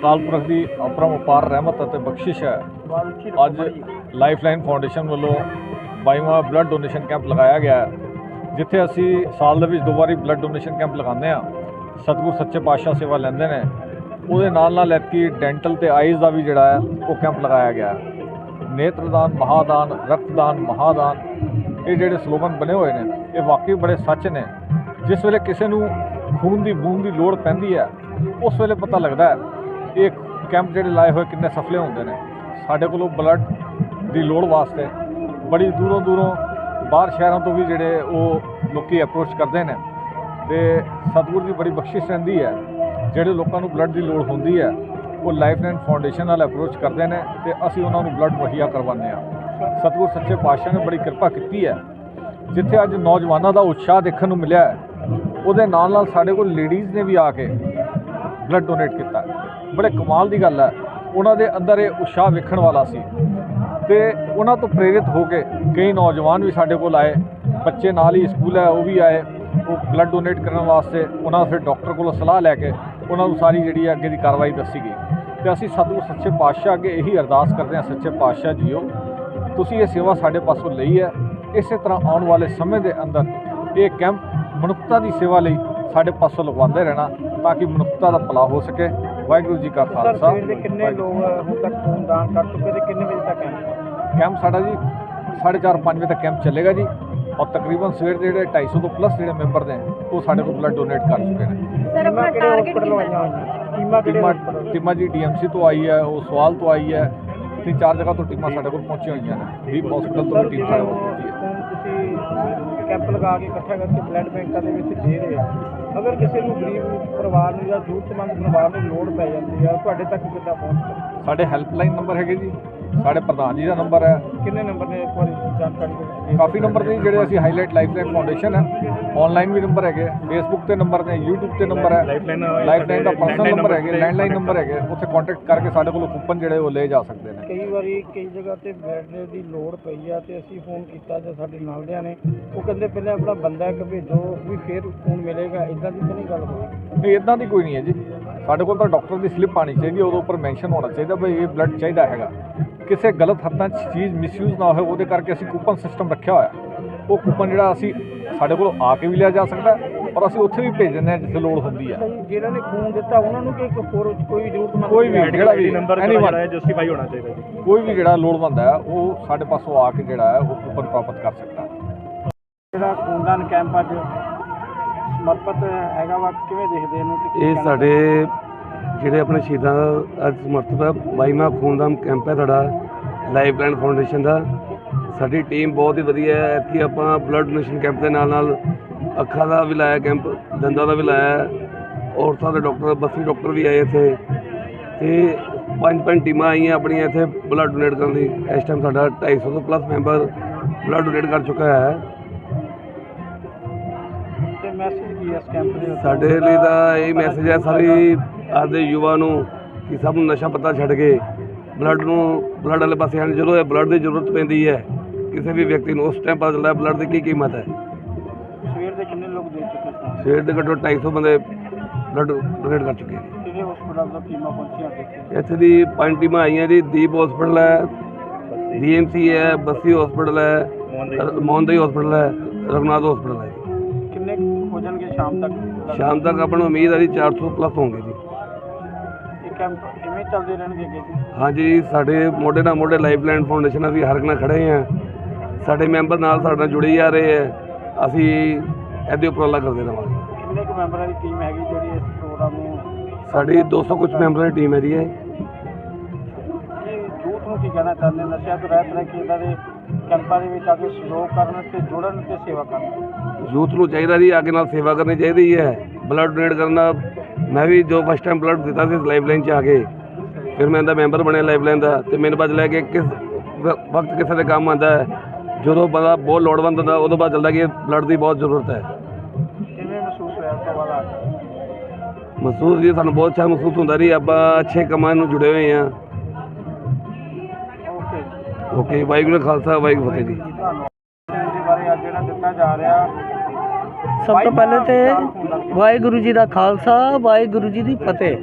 ਅਕਾਲ ਪੁਰਖ ਦੀ ਅਪਰੰਪਾਰ ਰਹਿਮਤ ਅਤੇ ਬਖਸ਼ਿਸ਼ ਹੈ। ਅੱਜ ਲਾਈਫਲਾਈਨ ਫਾਊਂਡੇਸ਼ਨ ਵੱਲੋਂ 22ਵਾਂ ਬਲੱਡ ਡੋਨੇਸ਼ਨ ਕੈਂਪ ਲਗਾਇਆ ਗਿਆ ਜਿੱਥੇ ਅਸੀਂ ਸਾਲ ਦੇ ਵਿੱਚ ਦੋ ਵਾਰੀ ਬਲੱਡ ਡੋਨੇਸ਼ਨ ਕੈਂਪ ਲਗਾਉਂਦੇ ਆ ਸਤਿਗੁਰ ਸੱਚੇ ਪਾਤਸ਼ਾਹ ਸੇਵਾ ਲੈਂਦੇ ਨੇ। ਉਹਦੇ ਨਾਲ ਨਾਲ ਐਤਕੀ ਡੈਂਟਲ ਤੇ ਆਈਜ਼ ਦਾ ਵੀ ਜਿਹੜਾ ਹੈ, ਉਹ ਕੈਂਪ ਲਗਾਇਆ ਗਿਆ ਹੈ। ਨੇਤਰਦਾਨ, ਮਹਾਦਾਨ, ਰਕਤਦਾਨ, ਮਹਾਦਾਨ, ਇਹ ਜਿਹੜੇ ਸਲੋਗਨ ਬਣੇ ਹੋਏ ਨੇ, ਇਹ ਵਾਕਈ ਬੜੇ ਸੱਚ ਨੇ। ਜਿਸ ਵੇਲੇ ਕਿਸੇ ਨੂੰ ਖੂਨ ਦੀ, ਬੂੰਦ ਦੀ ਲੋੜ ਪੈਂਦੀ ਹੈ, ਉਸ ਵੇਲੇ ਪਤਾ ਲੱਗਦਾ ਹੈ ਇਹ ਕੈਂਪ ਜਿਹੜੇ ਲਾਏ ਹੋਏ ਕਿੰਨੇ ਸਫਲੇ ਹੁੰਦੇ ਨੇ। ਸਾਡੇ ਕੋਲੋਂ ਬਲੱਡ ਦੀ ਲੋੜ ਵਾਸਤੇ ਬੜੀ ਦੂਰੋਂ ਦੂਰੋਂ ਬਾਹਰ ਸ਼ਹਿਰਾਂ ਤੋਂ ਵੀ ਜਿਹੜੇ ਉਹ ਲੋਕੀ ਅਪਰੋਚ ਕਰਦੇ ਨੇ। ਤੇ ਸਤਿਗੁਰ ਦੀ ਬੜੀ ਬਖਸ਼ਿਸ਼ ਰਹਿੰਦੀ ਹੈ। ਜਿਹੜੇ ਲੋਕਾਂ ਨੂੰ ਬਲੱਡ ਦੀ ਲੋੜ ਹੁੰਦੀ ਹੈ, ਉਹ ਲਾਈਫਲਾਈਨ ਫਾਊਂਡੇਸ਼ਨ ਨਾਲ ਅਪਰੋਚ ਕਰਦੇ ਨੇ ਤੇ ਅਸੀਂ ਉਹਨਾਂ ਨੂੰ ਬਲੱਡ ਮੁਹੱਈਆ ਕਰਵਾਉਂਦੇ ਹਾਂ। ਸਤਿਗੁਰ ਸੱਚੇ ਪਾਤਸ਼ਾਹ ਨੇ ਬੜੀ ਕਿਰਪਾ ਕੀਤੀ ਹੈ। ਜਿੱਥੇ ਅੱਜ ਨੌਜਵਾਨਾਂ ਦਾ ਉਤਸ਼ਾਹ ਦੇਖਣ ਨੂੰ ਮਿਲਿਆ ਹੈ, ਉਹਦੇ ਨਾਲ ਨਾਲ ਸਾਡੇ ਕੋਲ ਲੇਡੀਜ਼ ਨੇ ਵੀ ਆ ਕੇ ਬਲੱਡ ਡੋਨੇਟ ਕੀਤਾ। ਬੜੇ ਕਮਾਲ ਦੀ ਗੱਲ ਹੈ। ਉਹਨਾਂ ਦੇ ਅੰਦਰ ਇਹ ਉਤਸ਼ਾਹ ਵੇਖਣ ਵਾਲਾ ਸੀ। ਤੇ ਉਹਨਾਂ ਤੋਂ ਪ੍ਰੇਰਿਤ ਹੋ ਕੇ ਕਈ ਨੌਜਵਾਨ ਵੀ ਸਾਡੇ ਕੋਲ ਆਏ। ਬੱਚੇ ਨਾਲ ਹੀ ਸਕੂਲ ਹੈ, ਉਹ ਵੀ ਆਏ। ਉਹ ਬਲੱਡ ਡੋਨੇਟ ਕਰਨ ਵਾਸਤੇ ਉਹਨਾਂ ਫਿਰ ਡਾਕਟਰ ਕੋਲੋਂ ਸਲਾਹ ਲੈ ਕੇ ਉਹਨਾਂ ਨੂੰ ਸਾਰੀ ਜਿਹੜੀ ਹੈ ਅੱਗੇ ਦੀ ਕਾਰਵਾਈ ਦੱਸੀ ਗਈ। ਤੇ ਅਸੀਂ ਸਤਿਗੁਰ ਸੱਚੇ ਪਾਤਸ਼ਾਹ ਅੱਗੇ ਇਹੀ ਅਰਦਾਸ ਕਰਦੇ ਹਾਂ, ਸੱਚੇ ਪਾਤਸ਼ਾਹ ਜੀਓ। ਤੁਸੀਂ ਇਹ ਸੇਵਾ ਸਾਡੇ ਪਾਸੋਂ ਲਈ ਹੈ। ਇਸੇ ਤਰ੍ਹਾਂ ਆਉਣ ਵਾਲੇ ਸਮੇਂ ਦੇ ਅੰਦਰ ਇਹ ਕੈਂਪ ਮਨੁੱਖਤਾ ਦੀ ਸੇਵਾ ਲਈ ਸਾਡੇ ਪਾਸੋਂ ਲਗਵਾਉਂਦੇ ਰਹਿਣਾ ਤਾਂ ਕਿ ਮਨੁੱਖਤਾ ਦਾ ਭਲਾ ਹੋ ਸਕੇ। ਵਾਹਿਗੁਰੂ ਜੀ ਕਾ ਖਾਲਸਾ। ਸਵੇਰ ਦੇ ਕਿੰਨੇ ਲੋਕ ਹੁਣ ਤੱਕ ਖੂਨ ਦਾਨ ਕਰ ਚੁੱਕੇ ਤੇ ਕਿੰਨੇ ਵਜੇ ਤੱਕ ਹੈ ਕੈਂਪ ਸਾਡਾ ਜੀ 4:30 5 ਵਜੇ ਤੱਕ ਕੈਂਪ ਚੱਲੇਗਾ ਜੀ। ਔਰ ਤਕਰੀਬਨ ਸਵੇਰ ਦੇ ਜਿਹੜੇ 250 ਤੋਂ ਪਲੱਸ ਜਿਹੜੇ ਮੈਂਬਰ ਨੇ ਉਹ ਸਾਡੇ ਕੋਲ ਬਲੱਡ ਡੋਨੇਟ ਕਰ ਚੁੱਕੇ ਨੇ। ਸਰ ਆਪਣਾ ਟਾਰਗੇਟ ਕਿੰਨਾ? ਟੀਮਾਂ ਕਿਹੜੇ ਟੀਮਾਂ ਜੀ ਡੀਐਮਸੀ ਤੋਂ ਆਈ ਹੈ ਉਹ ਸਵਾਲ ਤੋਂ ਆਈ ਹੈ। ਤਿੰਨ ਚਾਰ ਜਗ੍ਹਾ ਤੋਂ ਟੀਮਾਂ ਸਾਡੇ ਕੋਲ ਪਹੁੰਚੀਆਂ ਹੋਈਆਂ ਨੇ। ਦੀਪ ਹਸਪੀਟਲ ਤੋਂ ਵੀ ਟੀਮ ਸਾਡੇ ਕੋਲ ਪਹੁੰਚੀ ਹੈ। ਤੁਸੀਂ ਕੈਂਪ ਲਗਾ ਕੇ ਇਕੱਠਾ ਕਰਕੇ ਬਲੱਡ ਬੈਂਕਾਂ ਦੇ ਵਿੱਚ ਦੇ ਰਹੇ ਹੋ। ਅਗਰ ਕਿਸੇ ਨੂੰ ਗਰੀਬ ਪਰਿਵਾਰ ਨੂੰ ਜਾਂ ਜ਼ਰੂਰਤਮੰਦ ਪਰਿਵਾਰ ਨੂੰ ਲੋੜ ਪੈ ਜਾਂਦੀ ਆ, ਤੁਹਾਡੇ ਤੱਕ ਕਿੱਦਾਂ ਪਹੁੰਚ ਸਾਡੇ ਹੈਲਪਲਾਈਨ ਨੰਬਰ ਹੈਗੇ ਜੀ। ਸਾਡੇ ਪ੍ਰਧਾਨ ਜੀ ਦਾ ਨੰਬਰ ਹੈ। ਕਿੰਨੇ ਨੰਬਰ ਨੇ ਇੱਕ ਵਾਰੀ ਜਾਣਕਾਰੀ ਦਿਓ। ਕਾਫੀ ਨੰਬਰ ਨੇ ਜਿਹੜੇ ਅਸੀਂ ਹਾਈਲਾਈਟ ਲਾਈਫਲਾਈਨ ਫਾਊਂਡੇਸ਼ਨ ਹੈ। ਆਨਲਾਈਨ ਵੀ ਨੰਬਰ ਹੈਗੇ ਫੇਸਬੁੱਕ ਤੇ ਨੰਬਰ ਨੇ YouTube ਤੇ ਨੰਬਰ ਹੈ। Lifeline, ਲਾਈਫਲਾਈਨ ਦਾ ਪਰਸਨਲ ਨੰਬਰ ਹੈਗੇ ਲੈਂਡਲਾਈਨ ਨੰਬਰ ਹੈਗੇ ਉੱਥੇ ਕੰਟੈਕਟ ਕਰਕੇ ਸਾਡੇ ਕੋਲੋਂ ਕੂਪਨ ਜਿਹੜੇ ਉਹ ਲੈ ਜਾ ਸਕਦੇ ਨੇ। ਕਈ ਵਾਰੀ ਕਈ ਜਗ੍ਹਾ ਤੇ ਬੈੱਡ ਦੀ ਲੋੜ ਪਈ ਆ ਤੇ ਅਸੀਂ ਫੋਨ ਕੀਤਾ ਜਾਂ ਸਾਡੇ ਨਾਲਦਿਆਂ ਨੇ। ਉਹ ਕਹਿੰਦੇ ਪਹਿਲਾਂ ਆਪਣਾ ਬੰਦਾ ਇੱਕ ਭੇਜੋ ਵੀ ਫਿਰ ਫੋਨ ਮਿਲੇਗਾ। ਇਦਾਂ ਦੀ ਤਾਂ ਨਹੀਂ ਗੱਲ ਹੋਈ। ਨਹੀਂ ਇਦਾਂ ਦੀ ਕੋਈ ਨਹੀਂ ਹੈ ਜੀ। ਸਾਡੇ ਕੋਲ ਤਾਂ ਡਾਕਟਰ ਦੀ ਸਲਿੱਪ ਆਣੀ ਚਾਹੀਦੀ ਹੈ ਉਹਦੇ ਉੱਪਰ ਮੈਂਸ਼ਨ ਹੋਣਾ ਚਾਹੀਦਾ ਵੀ ਇਹ ਬਲੱਡ ਚਾਹੀਦਾ ਹੈਗਾ। ਕਿਸੇ ਗਲਤ ਹੱਥਾਂ 'ਚ ਚੀਜ਼ ਮਿਸਯੂਜ਼ ਨਾ ਹੋਵੇ ਉਹਦੇ ਕਰਕੇ ਅਸੀਂ ਕੂਪਨ ਸਿਸਟਮ ਰੱਖਿਆ ਹੋਇਆ। ਉਹ ਕੂਪਨ ਜਿਹੜਾ ਅਸੀਂ ਸਾਡੇ ਕੋਲ ਆ ਕੇ ਵੀ ਲਿਆ ਜਾ ਸਕਦਾ ਔਰ ਅਸੀਂ ਉੱਥੇ ਵੀ ਭੇਜ ਦਿੰਦੇ ਹਾਂ ਜਿੱਥੇ ਲੋੜ ਹੁੰਦੀ ਹੈ। ਜਿਹਨਾਂ ਨੇ ਖੂਨ ਦਿੱਤਾ ਉਹਨਾਂ ਨੂੰ ਕਿ ਇੱਕ ਹੋਰ ਕੋਈ ਵੀ ਜ਼ਰੂਰਤਮੰਦ ਕੋਈ ਵੀ ਜਿਹੜਾ ਵੀ ਨੰਬਰ anyone, ਹੈ ਜਸਟੀਫਾਈ ਹੋਣਾ ਚਾਹੀਦਾ ਜੀ। ਕੋਈ ਵੀ ਜਿਹੜਾ ਲੋੜਵੰਦ ਹੈ ਉਹ ਸਾਡੇ ਪਾਸੋਂ ਆ ਕੇ ਜਿਹੜਾ ਹੈ ਉਹ ਕੂਪਨ ਪ੍ਰਾਪਤ ਕਰ ਸਕਦਾ ਜਿਹੜਾ ਖੂਨਦਾਨ ਕੈਂਪ ਅੱਜ ਸਮਰਪਿਤ ਹੈਗਾ ਵਾ ਕਿਵੇਂ ਦੇਖਦੇ ਇਹਨੂੰ ਕਿ ਕੀ ਇਹ ਕਹਿਣਾ ਸਾਡੇ ਜਿਹੜੇ ਆਪਣੇ ਸ਼ਹੀਦਾਂ ਦਾ ਅੱਜ ਸਮਰਪਿਤ ਹੈ 22ਵਾਂ ਖੂਨਦਾਨ ਕੈਂਪ ਹੈ ਸਾਡਾ ਲਾਈਫਲਾਈਨ ਫਾਊਂਡੇਸ਼ਨ ਦਾ। ਸਾਡੀ ਟੀਮ ਬਹੁਤ ਹੀ ਵਧੀਆ ਹੈ ਕਿ ਆਪਾਂ ਬਲੱਡ ਡੋਨੇਸ਼ਨ ਕੈਂਪ ਦੇ ਨਾਲ ਨਾਲ ਅੱਖਾਂ ਦਾ ਵੀ ਲਾਇਆ ਕੈਂਪ ਦੰਦਾਂ ਦਾ ਵੀ ਲਾਇਆ ਹੈ। ਔਰਤਾਂ ਦੇ ਡਾਕਟਰ ਬੱਸੀ ਡਾਕਟਰ ਵੀ ਆਏ ਇੱਥੇ। ਤੇ ਪੰਜ ਪੰਜ ਟੀਮਾਂ ਆਈਆਂ ਆਪਣੀਆਂ ਇੱਥੇ ਬਲੱਡ ਡੋਨੇਟ ਕਰਨ ਲਈ। ਇਸ ਟਾਈਮ ਸਾਡਾ 250 ਤੋਂ ਪਲੱਸ ਮੈਂਬਰ ਬਲੱਡ ਡੋਨੇਟ ਕਰ ਚੁੱਕਾ ਹੈ। ਮੈਸੇਜ ਕੀ ਹੈ ਇਸ ਕੈਂਪ ਦੇ ਉੱਤੇ? ਸਾਡੇ ਲਈ ਤਾਂ ਇਹ ਮੈਸੇਜ ਹੈ ਸਾਰੀ ਆਦੇ ਯੁਵਾ ਨੂੰ ਕਿ ਸਭ ਨੂੰ ਨਸ਼ਾ ਪੱਤਾ ਛੱਡ ਕੇ ਬਲੱਡ ਨੂੰ ਬਲੱਡ ਵਾਲੇ ਪਾਸੇ ਆਉਣ ਜਦੋਂ ਇਹ ਬਲੱਡ ਦੀ ਜ਼ਰੂਰਤ ਪੈਂਦੀ ਹੈ ਕਿਸੇ ਵੀ ਵਿਅਕਤੀ ਨੂੰ ਉਸ ਟਾਈਮ ਪਤਾ ਚੱਲਦਾ ਬਲੱਡ ਦੀ ਕੀ ਕੀਮਤ ਹੈ। ਸਵੇਰ ਦੇ ਕਿੰਨੇ ਲੋਕ ਦੇ ਚੁੱਕੇ ਸਨ ਸਵੇਰ ਦੇ ਘੱਟੋ 250 ਬੰਦੇ ਬਲੱਡ ਡੋਨੇਟ ਕਰ ਚੁੱਕੇ ਨੇ। ਕਿਹੜੇ ਹਸਪਤਾਲ ਤੋਂ ਟੀਮਾਂ ਪਹੁੰਚੀਆਂ ਦੇਖੇ ਇੱਥੇ ਦੀ ਪੰਜ ਟੀਮਾਂ ਆਈਆਂ ਜੀ ਦੀਪ ਹਸਪੀਟਲ ਹੈ ਡੀਐਮਸੀ ਹੈ ਬੱਸੀ ਹਸਪੀਟਲ ਹੈ ਮੋਹਨਦਈ। ਹਸਪੀਟਲ ਹੈ ਰਘੁਨਾਥ ਹਸਪੀਟਲ ਸ਼ਾਮ ਤੱਕ ਸ਼ਾਮ ਤੱਕ ਉਮੀਦ ਹੈ ਜੀ 400 ਪਲੱਸ ਹੋਣਗੇ ਜੀ। ਇਹ ਕੈਂਪ ਇਵੇਂ ਚੱਲਦੇ ਰਹਿਣਗੇ ਅੱਗੇ ਜੀ? ਹਾਂਜੀ ਸਾਡੇ ਮੋਢੇ ਨਾਲ ਮੋਢੇ ਲਾਈਫਲਾਈਨ ਫਾਊਂਡੇਸ਼ਨ ਅਸੀਂ ਹਰ ਨਾਲ ਖੜੇ ਹਾਂ। ਸਾਡੇ ਮੈਂਬਰ ਨਾਲ ਸਾਡੇ ਨਾਲ ਜੁੜੇ ਜਾ ਰਹੇ ਹੈ। ਅਸੀਂ ਇਹਦੇ ਉਪਰਾਲਾ ਕਰਦੇ ਰਹਾਂਗੇ। ਕਿੰਨੇ ਕੁ ਮੈਂਬਰਾਂ ਦੀ ਟੀਮ ਹੈਗੀ ਜਿਹੜੀ ਇਸ ਪ੍ਰੋਗਰਾਮ ਨੂੰ ਸਾਡੀ 200 ਕੁਝ ਮੈਂਬਰਾਂ ਦੀ ਟੀਮ ਹੈ ਜੀ ਇਹ। ਇਹ ਯੂਥ ਨੂੰ ਕੀ ਕਹਿਣਾ ਚਾਹੁੰਦੇ ਨਸ਼ਿਆਂ ਤੋਂ ਰਹਿਤ ਰਹਿ ਕੇ ਇਹਨਾਂ ਦੇ ਕੈਂਪਾਂ ਦੇ ਵਿੱਚ ਆ ਕੇ ਸਹਿਯੋਗ ਕਰਨ ਤੇ ਜੁੜਨ ਤੇ ਸੇਵਾ ਕਰਨ। ਯੂਥ ਨੂੰ ਚਾਹੀਦਾ ਜੀ ਅੱਗੇ ਨਾਲ ਸੇਵਾ ਕਰਨੀ ਚਾਹੀਦੀ ਹੈ। ਬਲੱਡ ਡੋਨੇਟ ਕਰਨਾ ਮੈਂ ਵੀ ਜੋ ਫਸਟ ਟਾਈਮ ਬਲੱਡ ਦਿੱਤਾ ਸੀ ਲਾਈਫਲਾਈਨ 'ਚ ਆ ਕੇ ਫਿਰ ਮੈਂ ਇਹਦਾ ਮੈਂਬਰ ਬਣਿਆ ਲਾਈਫਲਾਈਨ ਦਾ ਤੇ ਮੈਨੂੰ ਪਤਾ ਲੱਗਿਆ ਕਿ ਕਿਸ ਵਕਤ ਕਿਸੇ ਦੇ ਕੰਮ ਆਉਂਦਾ ਹੈ ਜਦੋਂ ਬੰਦਾ ਬਹੁਤ ਲੋੜਵੰਦ ਹੁੰਦਾ ਉਦੋਂ ਬਾਅਦ ਚੱਲਦਾ ਕਿ ਬਲੱਡ ਦੀ ਬਹੁਤ ਜ਼ਰੂਰਤ ਹੈ। ਕਿਵੇਂ ਮਹਿਸੂਸ ਹੋਇਆ ਉਸ ਤੋਂ ਬਾਅਦ ਆ ਕੇ? ਮਹਿਸੂਸ ਜੀ ਸਾਨੂੰ ਬਹੁਤ ਅੱਛਾ ਮਹਿਸੂਸ ਹੁੰਦਾ ਜੀ ਆਪਾਂ ਅੱਛੇ ਕੰਮਾਂ ਨੂੰ ਜੁੜੇ ਹੋਏ ਹਾਂ। ਓਕੇ ਵਾਹਿਗੁਰੂ ਖਾਲਸਾ ਵਾਹਿਗੁਰੂ ਫਤਿਹ ਜੀ ਧੰਨਵਾਦ ਇਹਦੇ ਬਾਰੇ ਅੱਜ ਜਿਹੜਾ ਦਿੱਤਾ ਜਾ। ਰਿਹਾ ਸਭ ਤੋਂ ਪਹਿਲੇ ਤੇ ਵਾਹਿਗੁਰੂ ਜੀ ਦਾ ਖਾਲਸਾ ਵਾਹਿਗੁਰੂ ਜੀ ਦੀ ਫਤਿਹ।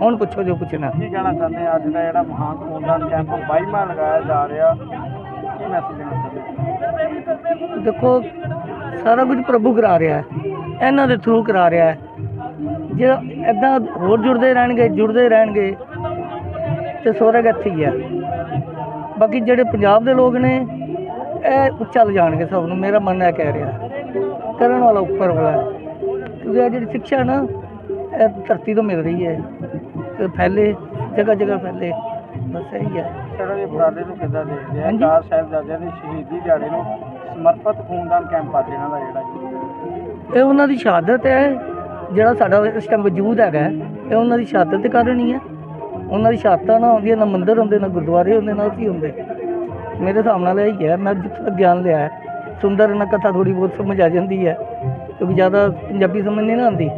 ਹੁਣ ਪੁੱਛੋ ਜੋ ਪੁੱਛਣਾ। ਕੀ ਕਹਿਣਾ ਚਾਹੁੰਦੇ ਆ? ਅੱਜ ਦਾ ਜਿਹੜਾ ਮਹਾਨ ਖੂਨਦਾਨ ਕੈਂਪ 22ਵਾਂ ਲਗਾਇਆ ਜਾ ਰਿਹਾ। ਕੀ ਮੈਸੇਜ ਦੇਣਾ ਚਾਹੁੰਦੇ ਹੋ? ਦੇਖੋ ਸਾਰਾ ਕੁਝ ਪ੍ਰਭੂ ਕਰਾ ਰਿਹਾ ਹੈ। ਇਹਨਾਂ ਦੇ ਥਰੂ ਕਰਾ ਰਿਹਾ ਹੈ। ਜੇ ਇਦਾਂ ਹੋਰ ਜੁੜਦੇ ਰਹਿਣਗੇ ਜੁੜਦੇ ਰਹਿਣਗੇ ਤੇ ਸਵਰਗ ਇੱਥੇ ਹੀ ਹੈ। ਬਾਕੀ ਜਿਹੜੇ ਪੰਜਾਬ ਦੇ ਲੋਕ ਨੇ ਇਹ ਚੱਲ ਜਾਣਗੇ ਸਭ ਨੂੰ ਮੇਰਾ ਮਨ ਇਹ ਕਹਿ ਰਿਹਾ। ਕਰਨ ਵਾਲਾ ਉੱਪਰ ਵਾਲਾ ਹੈ। ਕਿਉਂਕਿ ਇਹ ਜਿਹੜੀ ਸਿੱਖਿਆ ਨਾ ਇਹ ਧਰਤੀ ਤੋਂ ਮਿਲ ਰਹੀ ਹੈ। ਤੇ ਫੈਲੇ ਜਗ੍ਹਾ ਜਗ੍ਹਾ ਫੈਲੇ ਬਸ ਇਹੀ ਹੈ। ਜਿਹੜਾ ਇਹ ਉਪਰਾਲੇ ਨੂੰ ਕਿੱਦਾਂ ਦੇਖਦੇ ਆ। ਚਾਰ ਸਾਹਿਬਜ਼ਾਦਿਆਂ ਦੇ ਸ਼ਹੀਦੀ ਦਿਹਾੜੇ ਨੂੰ ਸਮਰਪਿਤ ਖੂਨਦਾਨ ਕੈਂਪ ਅੱਜ ਇਹਨਾਂ ਦਾ ਜਿਹੜਾ ਇਹ ਉਹਨਾਂ ਦੀ ਸ਼ਹਾਦਤ ਹੈ ਜਿਹੜਾ ਸਾਡਾ ਇਸ ਟਾਈਮ ਵਜੂਦ ਹੈਗਾ ਇਹ ਉਹਨਾਂ ਦੀ ਸ਼ਹਾਦਤ ਦੇ ਕਾਰਨ ਹੀ ਹੈ। ਉਹਨਾਂ ਦੀ ਸ਼ਹਾਦਤਾਂ ਨਾ ਹੁੰਦੀਆਂ ਨਾ ਮੰਦਿਰ ਹੁੰਦੇ ਨਾ ਗੁਰਦੁਆਰੇ ਹੁੰਦੇ ਨਾ ਅਸੀਂ ਹੁੰਦੇ। ਮੇਰੇ ਹਿਸਾਬ ਨਾਲ ਇਹ ਹੀ ਹੈ ਮੈਂ ਜਿੱਥੇ ਤੱਕ ਗਿਆਨ ਲਿਆ ਹੈ ਸੁੰਦਰ ਨਾ ਕਥਾ ਥੋੜੀ ਬਹੁਤ ਸਮਝ ਆ ਜਾਂਦੀ ਹੈ ਕਿਉਂਕਿ ਜ਼ਿਆਦਾ ਪੰਜਾਬੀ ਸਮਝ ਨਹੀਂ ਨਾ ਆਉਂਦੀ।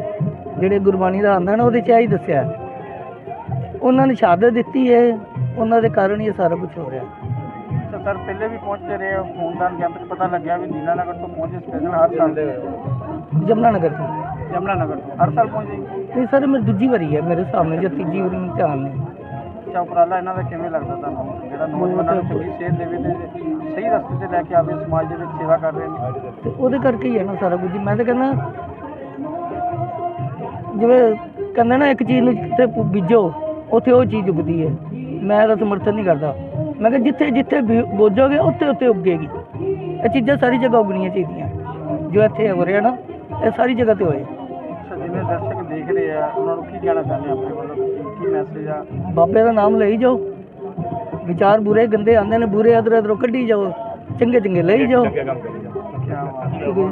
ਜਿਹੜੇ ਗੁਰਬਾਣੀ ਦਾ ਆਉਂਦਾ ਨਾ ਉਹਦੇ 'ਚ ਇਹੀ ਦੱਸਿਆ ਹੈ। ਉਹਨਾਂ ਨੇ ਸ਼ਹਾਦਤ ਦਿੱਤੀ ਹੈ ਉਹਨਾਂ ਦੇ ਕਾਰਨ ਹੀ ਇਹ ਸਾਰਾ ਕੁਝ ਹੋ ਰਿਹਾ ਸਰ ਪਹਿਲੇ ਵੀ ਪਹੁੰਚਦੇ ਰਹੇ ਹੋ ਖੂਨਦਾਨ ਕੈਂਪ 'ਚ ਪਤਾ ਲੱਗਿਆ ਵੀ ਦੀਨਾਨਗਰ ਤੋਂ ਪਹੁੰਚੇ ਸਪੈਸ਼ਲ ਹਰ ਸਾਲ। ਦੇ ਜਮਨਾ ਨਗਰ ਤੋਂ। ਯਮਨਾ ਨਗਰ ਤੋਂ। ਹਰ ਸਾਲ ਪਹੁੰਚੇ ਨਹੀਂ ਸਰ ਮੇਰੀ ਦੂਜੀ ਵਾਰੀ ਹੈ ਮੇਰੇ ਸਾਹਮਣੇ ਜਾਂ ਤੀਜੀ ਵਾਰੀ ਮੈਨੂੰ ਧਿਆਨ ਨਹੀਂ ਅੱਛਾ ਉਪਰਾਲਾ ਇਹਨਾਂ ਦਾ ਕਿਵੇਂ ਲੱਗਦਾ ਤੁਹਾਨੂੰ? ਜਿਹੜਾ ਨੌਜਵਾਨਾਂ ਨੂੰ ਚੰਗੀ ਸੇਧ ਦੇਵੇ ਤੇ ਸਹੀ ਰਸਤੇ ਤੇ ਲੈ ਕੇ ਆਵੇ ਸਮਾਜ ਦੇ ਵਿੱਚ ਸੇਵਾ ਕਰ ਰਹੇ ਨੇ। ਤੇ ਉਹਦੇ ਕਰਕੇ ਹੀ ਹੈ ਨਾ ਸਾਰਾ ਕੁਝ। ਮੈਂ ਤਾਂ ਕਹਿੰਦਾ ਜਿਵੇਂ ਕਹਿੰਦੇ ਨਾ ਇੱਕ ਚੀਜ਼ ਨੂੰ ਜਿੱਥੇ ਪ- ਬੀਜੋ ਉੱਥੇ ਉਹ ਚੀਜ਼ ਉਗਦੀ ਹੈ। ਮੈਂ ਇਹਦਾ ਸਮਰਥਨ ਨਹੀਂ ਕਰਦਾ। ਮੈਂ ਕਿਹਾ ਜਿੱਥੇ ਜਿੱਥੇ ਬੀ- ਬੋਜੋਗੇ ਉੱਥੇ ਉੱਥੇ ਉੱਗੇਗੀ। ਇਹ ਚੀਜ਼ਾਂ ਸਾਰੀ ਜਗ੍ਹਾ ਉਗਣੀਆਂ ਚਾਹੀਦੀਆਂ। ਜੋ ਇੱਥੇ ਹੋ ਰਿਹਾ ਨਾ ਇਹ ਸਾਰੀ ਜਗ੍ਹਾ ਤੇ ਹੋਏ। ਅੱਛਾ ਜਿਵੇਂ ਦਰਸ਼ਕ ਦੇਖ ਰਹੇ ਆ ਉਹਨਾਂ ਨੂੰ ਕੀ ਕਹਿਣਾ ਚਾਹੁੰਦੇ ਆ ਆਪਣੇ ਵੱਲੋਂ? ਤੁਸੀਂ ਕੀ ਮੈਸੇਜ ਆ? ਬਾਬੇ ਦਾ ਨਾਮ ਲਈ ਜਾਓ। ਵਿਚਾਰ ਬੁਰੇ ਗੰਦੇ ਆਉਂਦੇ ਨੇ ਬੁਰੇ ਅਦਰ ਅਦਰੋਂ ਕੱਢੀ ਜਾਓ। ਚੰਗੇ ਚੰਗੇ ਲਈ ਜਾਓ। ਬਾਤ ਹੈ।